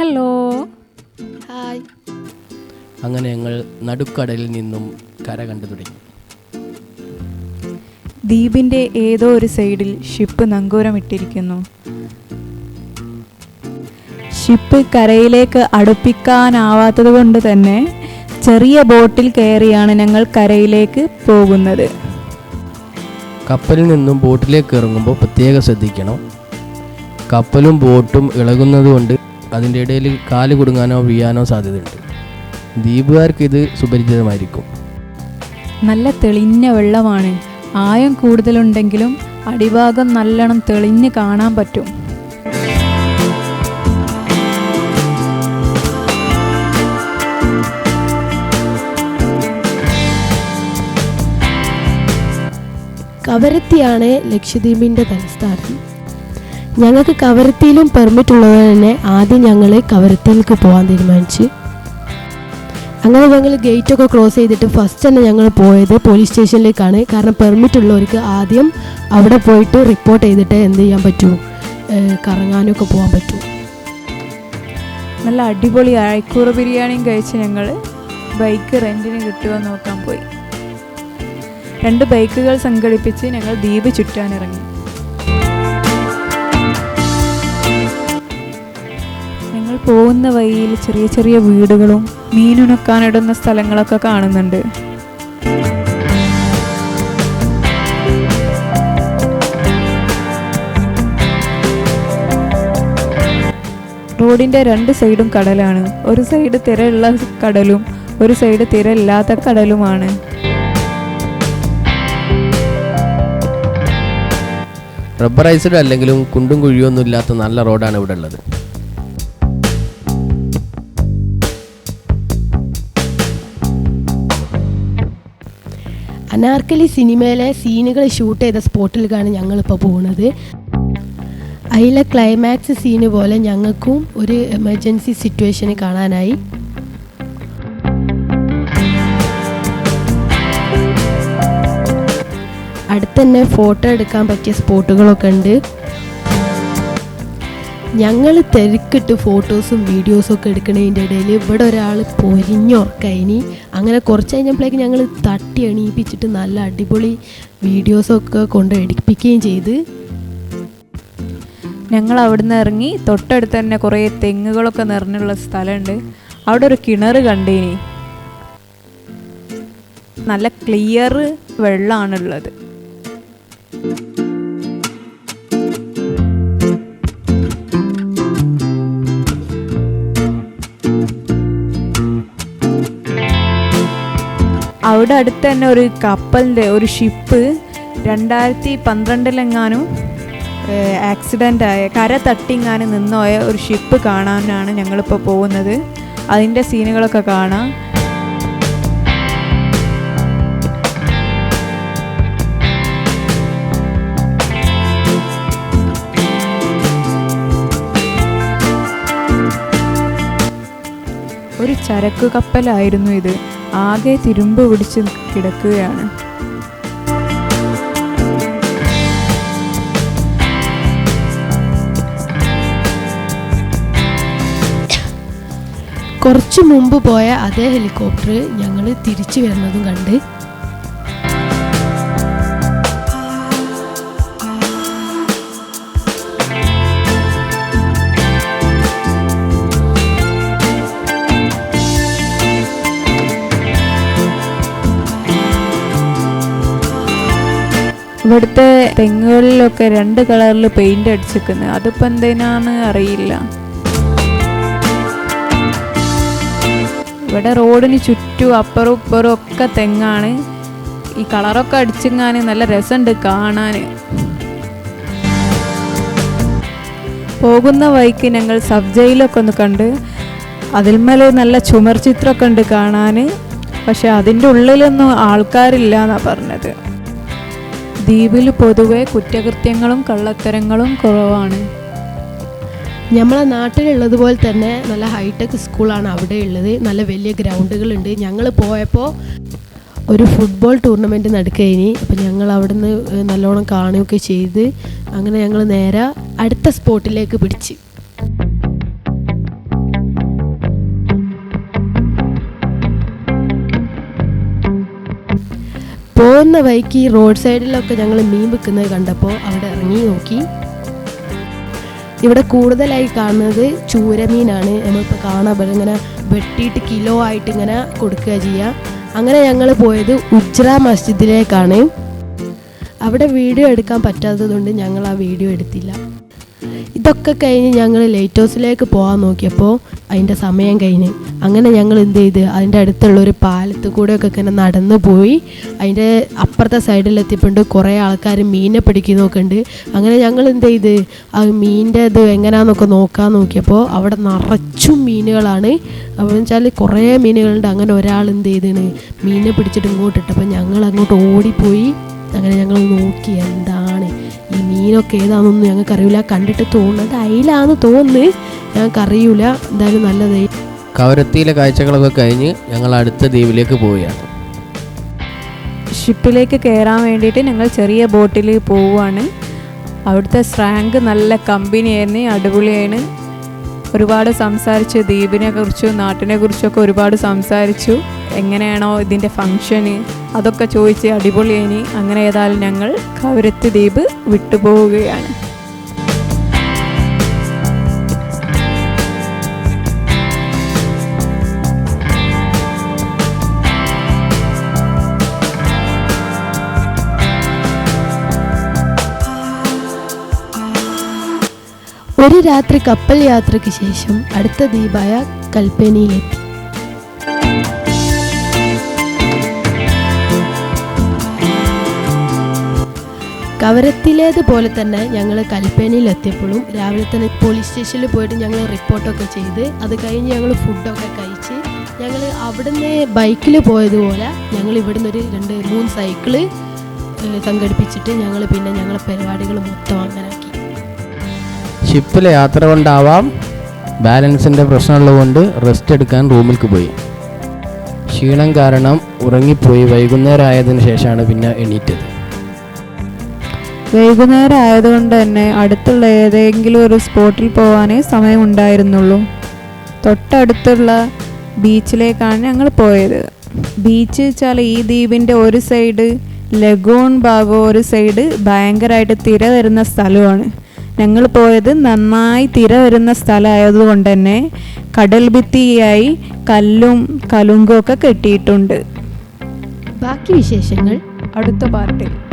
Hello. Hi. അങ്ങനെ ഞങ്ങൾ നടുക്കടലിൽ നിന്നും കര കണ്ടു തുടങ്ങി. ദ്വീപിന്റെ ഏതോ ഒരു സൈഡിൽ ഷിപ്പ് നങ്കൂരമിട്ടിരിക്കുന്നു. ഷിപ്പ് കരയിലേക്ക് അടുപ്പിക്കാനാവാത്തത് കൊണ്ട് തന്നെ ചെറിയ ബോട്ടിൽ കയറിയാണ് ഞങ്ങൾ കരയിലേക്ക് പോകുന്നത്. കപ്പലിൽ നിന്നും ബോട്ടിലേക്ക് ഇറങ്ങുമ്പോൾ പ്രത്യേകം ശ്രദ്ധിക്കണം. കപ്പലും ബോട്ടും ഇളകുന്നത് കൊണ്ട് അതിന്റെ ഇടയിൽ കാൽ കുടുങ്ങാനോ വീഴാനോ സാധ്യതയുണ്ട്. ദ്വീപുകാർക്ക് ഇത് സുപരിചിതമായിരിക്കും. നല്ല തെളിഞ്ഞ വെള്ളമാണ്. ആയം കൂടുതലുണ്ടെങ്കിലും അടിഭാഗം നല്ലോണം തെളിഞ്ഞ് കാണാൻ പറ്റും. കവരത്തിയാണ് ലക്ഷദ്വീപിന്റെ തലസ്ഥാനം. ഞങ്ങൾക്ക് കവരത്തിയിലും പെർമിറ്റ് ഉള്ളത് തന്നെ ആദ്യം ഞങ്ങൾ കവരത്തിയിലേക്ക് പോകാൻ തീരുമാനിച്ചു. അങ്ങനെ ഞങ്ങൾ ഗേറ്റൊക്കെ ക്ലോസ് ചെയ്തിട്ട് ഫസ്റ്റ് തന്നെ ഞങ്ങൾ പോയത് പോലീസ് സ്റ്റേഷനിലേക്കാണ് കാരണം പെർമിറ്റ് ഉള്ളവർക്ക് ആദ്യം അവിടെ പോയിട്ട് റിപ്പോർട്ട് ചെയ്തിട്ട് എന്ത് ചെയ്യാൻ പറ്റൂ? കറങ്ങാനൊക്കെ പോകാൻ പറ്റൂ. നല്ല അടിപൊളി അഴക്കൂറ ബിരിയാണിയും കഴിച്ച് ഞങ്ങൾ ബൈക്ക് റെന്റിന് കിട്ടുമോ നോക്കാൻ പോയി. രണ്ട് ബൈക്കുകൾ സംഘടിപ്പിച്ച് ഞങ്ങൾ ദ്വീപ് ചുറ്റാനിറങ്ങി ഞങ്ങൾ പോകുന്ന വഴിയിൽ ചെറിയ ചെറിയ വീടുകളും മീനുണക്കാനിടുന്ന സ്ഥലങ്ങളൊക്കെ കാണുന്നുണ്ട്. റോഡിന്റെ രണ്ട് സൈഡും കടലാണ്. ഒരു സൈഡ് തിരയുള്ള കടലും ഒരു സൈഡ് തിരയില്ലാത്ത കടലുമാണ്. റബ്ബറൈസ്ഡ് അല്ലെങ്കിലും കുണ്ടും കുഴിയൊന്നും ഇല്ലാത്ത നല്ല റോഡാണ് ഇവിടെ ഉള്ളത്. അനാർക്കലി സിനിമയിലെ സീനുകൾ ഷൂട്ട് ചെയ്ത സ്പോട്ടിലേക്കാണ് ഞങ്ങളിപ്പോൾ പോകുന്നത് അതിലെ ക്ലൈമാക്സ് സീന് പോലെ ഞങ്ങൾക്കും ഒരു എമർജൻസി സിറ്റുവേഷന് കാണാനായി. അടുത്തന്നെ ഫോട്ടോ എടുക്കാൻ പറ്റിയ സ്പോട്ടുകളൊക്കെ ഉണ്ട്. ഞങ്ങൾ തിരക്കിട്ട് ഫോട്ടോസും വീഡിയോസും ഒക്കെ എടുക്കണതിന്റെ ഇടയിൽ ഇവിടെ ഒരാൾ പൊരിഞ്ഞോ കഴിഞ്ഞി അങ്ങനെ കുറച്ച് കഴിഞ്ഞപ്പോഴേക്ക് ഞങ്ങൾ തട്ടി എണീപ്പിച്ചിട്ട് നല്ല അടിപൊളി വീഡിയോസൊക്കെ കൊണ്ട് എടുപ്പിക്കുകയും ചെയ്ത്. ഞങ്ങൾ അവിടുന്ന് ഇറങ്ങി തൊട്ടടുത്ത് തന്നെ കുറേ തെങ്ങുകളൊക്കെ നിറഞ്ഞുള്ള സ്ഥലമുണ്ട്. അവിടെ ഒരു കിണർ കണ്ടേനി. നല്ല ക്ലിയർ വെള്ളമാണുള്ളത് അവിടെ അടുത്ത് തന്നെ ഒരു കപ്പലിന്റെ ഒരു ഷിപ്പ് രണ്ടായിരത്തി പന്ത്രണ്ടിലെങ്ങാനും ആക്സിഡന്റ് ആയ കര തട്ടിങ്ങാനും നിന്നോയ ഒരു ഷിപ്പ് കാണാനാണ് ഞങ്ങളിപ്പോൾ പോകുന്നത്. അതിന്റെ സീനുകളൊക്കെ കാണാം. ഒരു ചരക്ക് കപ്പലായിരുന്നു ഇത്. ആകെ തിരുമ്പ് പിടിച്ച് കിടക്കുകയാണ്. കുറച്ചു മുമ്പ് പോയ അതേ ഹെലികോപ്റ്റർ ഞങ്ങൾ തിരിച്ചു വരുന്നതും കണ്ട് ഇവിടുത്തെ തെങ്ങുകളിലൊക്കെ രണ്ട് കളറിൽ പെയിന്റ് അടിച്ചിരിക്കുന്നത് അതിപ്പോൾ എന്തിനാന്ന് അറിയില്ല. ഇവിടെ റോഡിന് ചുറ്റും അപ്പുറവും ഇപ്പുറവും ഒക്കെ തെങ്ങാണ്. ഈ കളറൊക്കെ അടിച്ചിങ്ങാൻ നല്ല രസമുണ്ട് കാണാൻ പോകുന്ന വഴിക്ക് ഞങ്ങൾ സബ് ജയിലൊക്കെ ഒന്ന് കണ്ട് അതിന്മേൽ നല്ല ചുമർ ചിത്രമൊക്കെ ഉണ്ട് കാണാൻ പക്ഷെ അതിന്റെ ഉള്ളിലൊന്നും ആൾക്കാരില്ല എന്നാണ് പറഞ്ഞത്. ദ്വീപിൽ പൊതുവെ കുറ്റകൃത്യങ്ങളും കള്ളത്തരങ്ങളും കുറവാണ്. നമ്മളെ നാട്ടിലുള്ളതുപോലെ തന്നെ നല്ല ഹൈടെക് സ്കൂളാണ് അവിടെ ഉള്ളത് നല്ല വലിയ ഗ്രൗണ്ടുകളുണ്ട് ഞങ്ങൾ പോയപ്പോൾ ഒരു ഫുട്ബോൾ ടൂർണമെന്റ് നടക്കുകയിനി അപ്പോൾ ഞങ്ങൾ അവിടുന്ന് നല്ലോണം കാണുകയൊക്കെ ചെയ്ത് അങ്ങനെ ഞങ്ങൾ നേരെ അടുത്ത സ്പോട്ടിലേക്ക് പിടിച്ച്. പോകുന്ന വഴിക്ക് റോഡ് സൈഡിലൊക്കെ ഞങ്ങൾ മീൻ വിൽക്കുന്നത് കണ്ടപ്പോൾ അവിടെ ഇറങ്ങി നോക്കി. ഇവിടെ കൂടുതലായി കാണുന്നത് ചൂരമീനാണ്. നമ്മളിപ്പോൾ കാണാൻ പറ്റും ഇങ്ങനെ വെട്ടിയിട്ട് കിലോ ആയിട്ട് ഇങ്ങനെ കൊടുക്കുക ചെയ്യുക അങ്ങനെ ഞങ്ങൾ പോയത് ഉജ്ര മസ്ജിദിലേക്കാണ്. അവിടെ വീഡിയോ എടുക്കാൻ പറ്റാത്തതുകൊണ്ട് ഞങ്ങൾ ആ വീഡിയോ എടുത്തില്ല. ഇതൊക്കെ കഴിഞ്ഞ് ഞങ്ങൾ ലൈറ്റ് ഹൗസിലേക്ക് പോകാൻ നോക്കിയപ്പോൾ അതിന്റെ സമയം കഴിഞ്ഞ്. അങ്ങനെ ഞങ്ങൾ എന്ത് ചെയ്ത്? അതിന്റെ അടുത്തുള്ള ഒരു പാലത്ത് കൂടെയൊക്കെ ഇങ്ങനെ നടന്നു പോയി. അതിന്റെ അപ്പുറത്തെ സൈഡിലെത്തിയപ്പോണ്ട് കുറേ ആൾക്കാർ മീനെ പിടിക്കുന്നൊക്കെ ഉണ്ട്. അങ്ങനെ ഞങ്ങൾ എന്ത് ചെയ്ത്? ആ മീനിന്റെ ഇത് എങ്ങനെയാണെന്നൊക്കെ നോക്കാൻ നോക്കിയപ്പോൾ അവിടെ നിറച്ചും മീനുകളാണ്. അപ്പോൾ വെച്ചാൽ കുറേ മീനുകളുണ്ട്. അങ്ങനെ ഒരാൾ എന്ത് ചെയ്താണ്? മീനെ പിടിച്ചിട്ട് ഇങ്ങോട്ട് ഇട്ടപ്പോൾ ഞങ്ങൾ അങ്ങോട്ട് ഓടിപ്പോയി. അങ്ങനെ ഞങ്ങൾ നോക്കി എന്താണ് ഈ മീനൊക്കെ ഏതാണെന്നൊന്നും ഞങ്ങൾക്ക് അറിയില്ല. കണ്ടിട്ട് തോന്നുന്നത് അയിലാന്ന് തോന്നുന്നു. ഞങ്ങൾക്ക് അറിയില്ല എന്തായാലും നല്ലതായി കവരത്തിയിലെ കാഴ്ചകളൊക്കെ കഴിഞ്ഞ് ഞങ്ങൾ അടുത്ത ദ്വീപിലേക്ക് പോവുകയാണ്. ഷിപ്പിലേക്ക് കയറാൻ വേണ്ടിയിട്ട് ഞങ്ങൾ ചെറിയ ബോട്ടിൽ പോവുകയാണ്. അവിടുത്തെ സ്രാങ്ക് നല്ല കമ്പനിയായിരുന്നു. അടിപൊളിയാണ് ഒരുപാട് സംസാരിച്ച്. ദ്വീപിനെ കുറിച്ചും നാട്ടിനെ കുറിച്ചൊക്കെ ഒരുപാട് സംസാരിച്ചു. എങ്ങനെയാണോ ഇതിന്റെ ഫങ്ഷന്? അതൊക്കെ ചോദിച്ച് അടിപൊളിയായിനി അങ്ങനെ ഏതായാലും ഞങ്ങൾ കവരത്ത് ദ്വീപ് വിട്ടുപോവുകയാണ്. ഒരു രാത്രി കപ്പൽ യാത്രയ്ക്ക് ശേഷം അടുത്ത ദ്വീപായ കൽപ്പനിയിലെത്തി. കവരത്തിലേതുപോലെ തന്നെ ഞങ്ങൾ കൽപ്പനയിലെത്തിയപ്പോഴും രാവിലെ തന്നെ പോലീസ് സ്റ്റേഷനിൽ പോയിട്ട് ഞങ്ങൾ റിപ്പോർട്ടൊക്കെ ചെയ്ത് അത് കഴിഞ്ഞ് ഞങ്ങൾ ഫുഡൊക്കെ കഴിച്ച് ഞങ്ങൾ അവിടുന്ന് ബൈക്കിൽ പോയതുപോലെ ഞങ്ങൾ ഇവിടുന്ന് ഒരു രണ്ട് മൂന്ന് സൈക്കിൾ സംഘടിപ്പിച്ചിട്ട് ഞങ്ങൾ പിന്നെ ഞങ്ങളെ പരിപാടികൾ മൊത്തം അങ്ങനാക്കി. ഷിപ്പിൽ യാത്ര കൊണ്ടാവാം. ബാലൻസിന്റെ പ്രശ്നമുള്ളതുകൊണ്ട് റെസ്റ്റ് എടുക്കാൻ റൂമിലേക്ക് പോയി. ക്ഷീണം കാരണം ഉറങ്ങിപ്പോയി. വൈകുന്നേരം ആയതിനു ശേഷമാണ് പിന്നെ എണീറ്റത്. വൈകുന്നേരം ആയതുകൊണ്ട് തന്നെ അടുത്തുള്ള ഏതെങ്കിലും ഒരു സ്പോട്ടിൽ പോകാനേ സമയമുണ്ടായിരുന്നുള്ളൂ. തൊട്ടടുത്തുള്ള ബീച്ചിലേക്കാണ് ഞങ്ങൾ പോയത്. ബീച്ച് വെച്ചാൽ ഈ ദ്വീപിന്റെ ഒരു സൈഡ് ലഗൂൺ ഭാഗം ഒരു സൈഡ് ഭയങ്കരമായിട്ട് തിര വരുന്ന സ്ഥലമാണ്. ഞങ്ങൾ പോയത് നന്നായി തിര വരുന്ന സ്ഥലമായതുകൊണ്ട് തന്നെ കടൽ ഭിത്തിയായി കല്ലും കലുങ്കും ഒക്കെ കെട്ടിയിട്ടുണ്ട്. ബാക്കി വിശേഷങ്ങൾ അടുത്ത പാർട്ടിൽ.